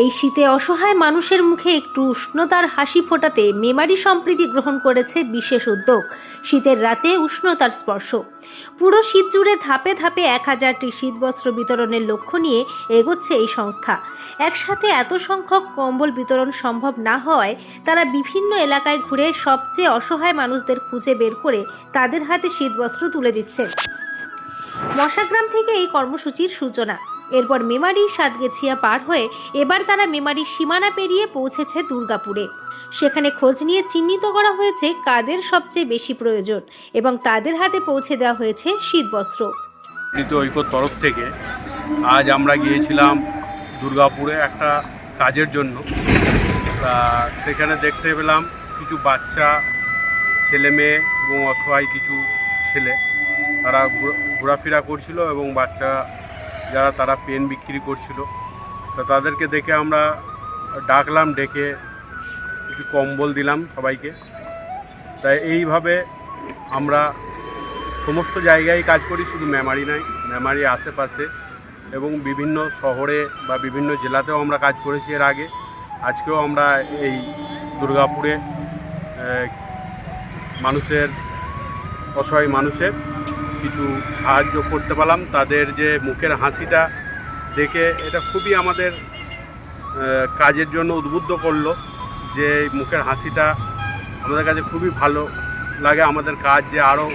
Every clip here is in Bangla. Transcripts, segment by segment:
এই শীতে অসহায় মানুষের মুখে একটু উষ্ণতার হাসি ফোটাতে মেমারি সম্প্রীতি গ্রহণ করেছে বিশেষ উদ্যোগ। শীতের রাতে উষ্ণতার স্পর্শ। পুরো শীত জুড়ে ধাপে ধাপে এক হাজারটি শীতবস্ত্র বিতরণের লক্ষ্য নিয়ে এগোচ্ছে এই সংস্থা। একসাথে এত সংখ্যক কম্বল বিতরণ সম্ভব না হওয়ায় তারা বিভিন্ন এলাকায় ঘুরে সবচেয়ে অসহায় মানুষদের খুঁজে বের করে তাদের হাতে শীতবস্ত্র তুলে দিচ্ছে। মশাগ্রাম থেকে এই কর্মসূচির সূচনা। এরপর মেমারি সাতগেছিয়া পার হয়ে এবার তারা মেমারির সীমানা পেরিয়ে পৌঁছেছে দুর্গাপুরে। সেখানে খোঁজ নিয়ে চিহ্নিত করা হয়েছে কাদের সবচেয়ে বেশি প্রয়োজন এবং তাদের হাতে পৌঁছে দেওয়া হয়েছে শীতবস্ত্র। কৃত ঐক্যর তরফ থেকে আজ আমরা গিয়েছিলাম দুর্গাপুরে একটা কাজের জন্য। সেখানে দেখতে পেলাম কিছু বাচ্চা, ছেলে মেয়ে এবং অসহায় কিছু ছেলে। তারা ঘোরাফেরা করছিল এবং বাচ্চা যারা তারা পেন বিক্রি করছিল। তা তাদেরকে দেখে আমরা ডাকলাম, ডেকে কিছু কম্বল দিলাম সবাইকে। তাই এইভাবে আমরা সমস্ত জায়গায় কাজ করি, শুধু মেমারি নয় মেমারি আশেপাশে এবং বিভিন্ন শহরে বা বিভিন্ন জেলাতেও আমরা কাজ করেছি এর আগে। আজকেও আমরা এই দুর্গাপুরে মানুষের, অসহায় মানুষের কিছু সাহায্য করতে পারলাম। তাদের যে মুখের হাসিটা দেখে এটা খুবই আমাদের কাজের জন্য উদ্বুদ্ধ করল যে মুখের হাসিটা আমাদের কাছে খুবই ভালো লাগে। আমাদের কাজ যে আরও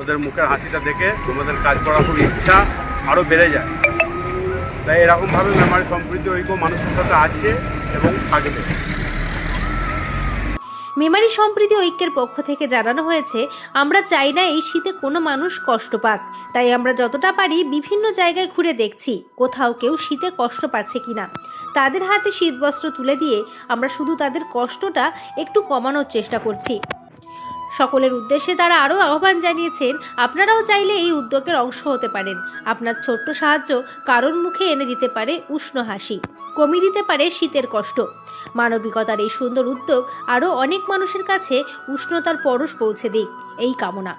ওদের মুখের হাসিটা দেখে আমাদের কাজ করার খুব ইচ্ছা আরও বেড়ে যায়। তাই এরকমভাবে মেমারি সম্প্রীতি ঐক্য মানুষের সাথে আছে এবং থাকবে। মেমারি সম্প্রীতি ঐক্যের পক্ষ থেকে জানানো হয়েছে, আমরা চাই না এই শীতে কোনো মানুষ কষ্ট পাক। তাই আমরা যতটা পারি বিভিন্ন জায়গায় ঘুরে দেখছি, কোথাও কেউ শীতে কষ্ট পাচ্ছে কিনা। তাদের হাতে শীতবস্ত্র তুলে দিয়ে আমরা শুধু তাদের কষ্টটা একটু কমানোর চেষ্টা করছি। সকলের উদ্দেশ্যে তারা আরও আহ্বান জানিয়েছেন, আপনারাও চাইলে এই উদ্যোগের অংশ হতে পারেন। আপনার ছোট্ট সাহায্য কারোর মুখে এনে দিতে পারে উষ্ণ হাসি। কমিয়ে দিতে পারে শীতের কষ্ট। মানবিকতার এই সুন্দর উদ্যোগ আরও অনেক মানুষের কাছে উষ্ণতার পরশ পৌঁছে দিক। এই কামনা।